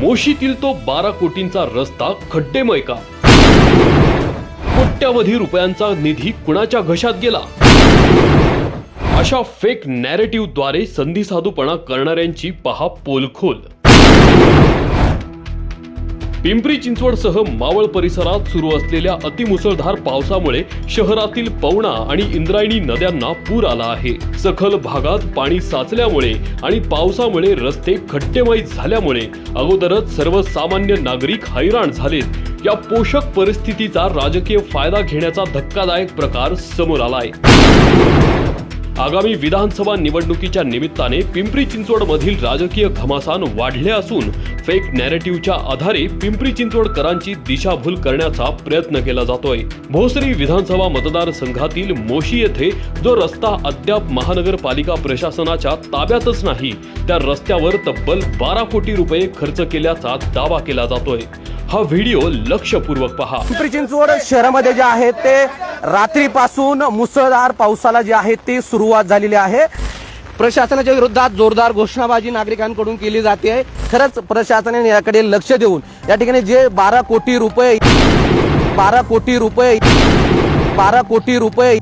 मोशीतील तो बारा कोटींचा रस्ता खड्डेमय का कोट्यावधी रुपयांचा निधी कुणाच्या घशात गेला? अशा फेक नॅरेटिव्हद्वारे संधी साधूपणा करणाऱ्यांची पहा पोलखोल. पिंपरी चिंचवडसह मावळ परिसरात सुरू असलेल्या अतिमुसळधार पावसामुळे शहरातील पवना आणि इंद्रायणी नद्यांना पूर आला आहे. सखल भागात पाणी साचल्यामुळे आणि पावसामुळे रस्ते खड्डेमय झाल्यामुळे अगोदरच सर्वसामान्य नागरिक हैराण झालेत. या पोषक परिस्थितीचा राजकीय फायदा घेण्याचा धक्कादायक प्रकार समोर आलाय. आगामी विधानसभा निवडणुकीच्या निमित्ताने पिंपरी चिंचवड मधील राजकीय घमासान वाढले असून फेक नॅरेटिव्हच्या आधारे पिंपरी चिंचवडकरांची दिशाभूल करण्याचा प्रयत्न केला जातोय. भोसरी विधानसभा मतदारसंघातील मोशी येथे जो रस्ता अद्याप महानगरपालिका प्रशासनाच्या ताब्यातच नाही त्या रस्त्यावर तब्बल बारा कोटी रुपये खर्च केल्याचा दावा केला जातोय. हा व्हिडिओ लक्षपूर्वक पहा. पिंपरी चिंचवड शहरामध्ये जे आहे ते रात्रीपासून मुसळधार पावसाला जे आहे ते सुरुवात झालेली आहे. प्रशासनाच्या विरोधात जोरदार घोषणाबाजी नागरिकांकडून केली जाते. आहे खरंच प्रशासनाने याकडे लक्ष देऊन या ठिकाणी जे बारा कोटी रुपये बारा कोटी रुपये बारा कोटी रुपये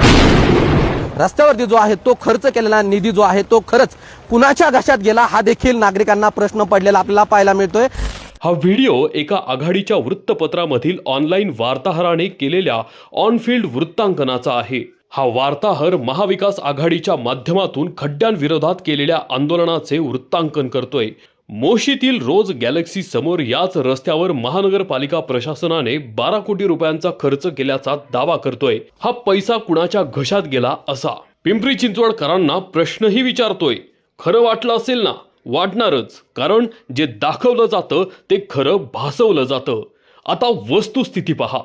रस्त्यावरती जो आहे तो खर्च केलेला निधी जो आहे तो खरंच कुणाच्या घशात गेला हा देखील नागरिकांना प्रश्न पडलेला आपल्याला पाहायला मिळतोय. हा व्हिडिओ एका आघाडीच्या वृत्तपत्रामधील ऑनलाईन वार्ताहराने केलेल्या ऑनफिल्ड वृत्तांकनाचा आहे. हा वार्ताहर महाविकास आघाडीच्या माध्यमातून खड्ड्यांविरोधात केलेल्या आंदोलनाचे वृत्तांकन करतोय. मोशीतील रोज गॅलेक्सी समोर याच रस्त्यावर महानगरपालिका प्रशासनाने बारा कोटी रुपयांचा खर्च केल्याचा दावा करतोय. हा पैसा कुणाच्या घशात गेला असा? पिंपरी चिंचवडकरांना प्रश्नही विचारतोय. खरं वाटलं असेल ना? वाटणारच. कारण जे दाखवलं जातं ते खरं भासवलं जातं. आता वस्तुस्थिती पहा.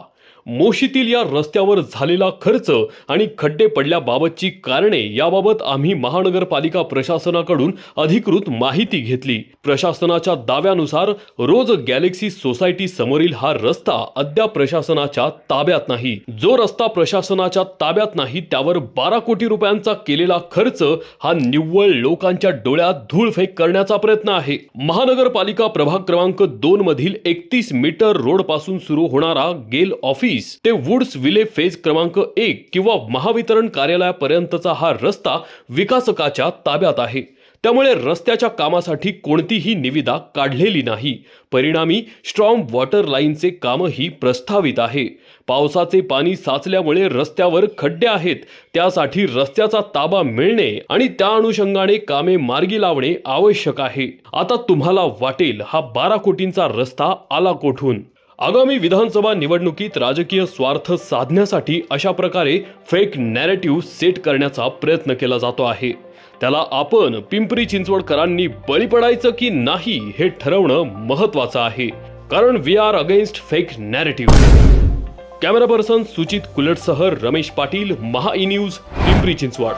मोशीतील या रस्त्यावर झालेला खर्च आणि खड्डे पडल्याबाबतची कारणे याबाबत आम्ही महानगरपालिका प्रशासनाकडून अधिकृत माहिती घेतली. प्रशासनाच्या दाव्यानुसार रोज गॅलेक्सी सोसायटी समोरील हा रस्ता अद्याप प्रशासनाच्या ताब्यात नाही. जो रस्ता प्रशासनाच्या ताब्यात नाही त्यावर बारा कोटी रुपयांचा केलेला खर्च हा निव्वळ लोकांच्या डोळ्यात धूळफेक करण्याचा प्रयत्न आहे. महानगरपालिका प्रभाग क्रमांक दोन मधील एकतीस मीटर रोडपासून सुरू होणारा गेल ऑफिस ते वुड्स विले फेज क्रमांक एक किंवा महावितरण कार्यालयापर्यंतचा हा रस्ता विकासकाच्या ताब्यात आहे. त्यामुळे रस्त्याच्या कामासाठी कोणतीही निविदा काढलेली नाही. परिणामी स्ट्रॉंग वॉटर लाईनचे कामही प्रस्तावित आहे. पावसाचे पाणी साचल्यामुळे रस्त्यावर खड्डे आहेत. त्यासाठी रस्त्याचा ताबा मिळणे आणि त्या अनुषंगाने कामे मार्गी लावणे आवश्यक आहे. आता तुम्हाला वाटेल हा बारा कोटींचा रस्ता आला कोठून आगामी विधानसभा निवडणुकीत राजकीय स्वार्थ साधण्यासाठी अशा प्रकारे फेक नॅरेटिव्ह सेट करण्याचा प्रयत्न केला जातो आहे. त्याला आपण पिंपरी चिंचवडकरांनी बळी पडायचं की नाही हे ठरवणं महत्वाचं आहे. कारण we are against fake narrative camera person Suchit कुलटसह Ramesh Patil Maha E news Pimpri Chinchwad.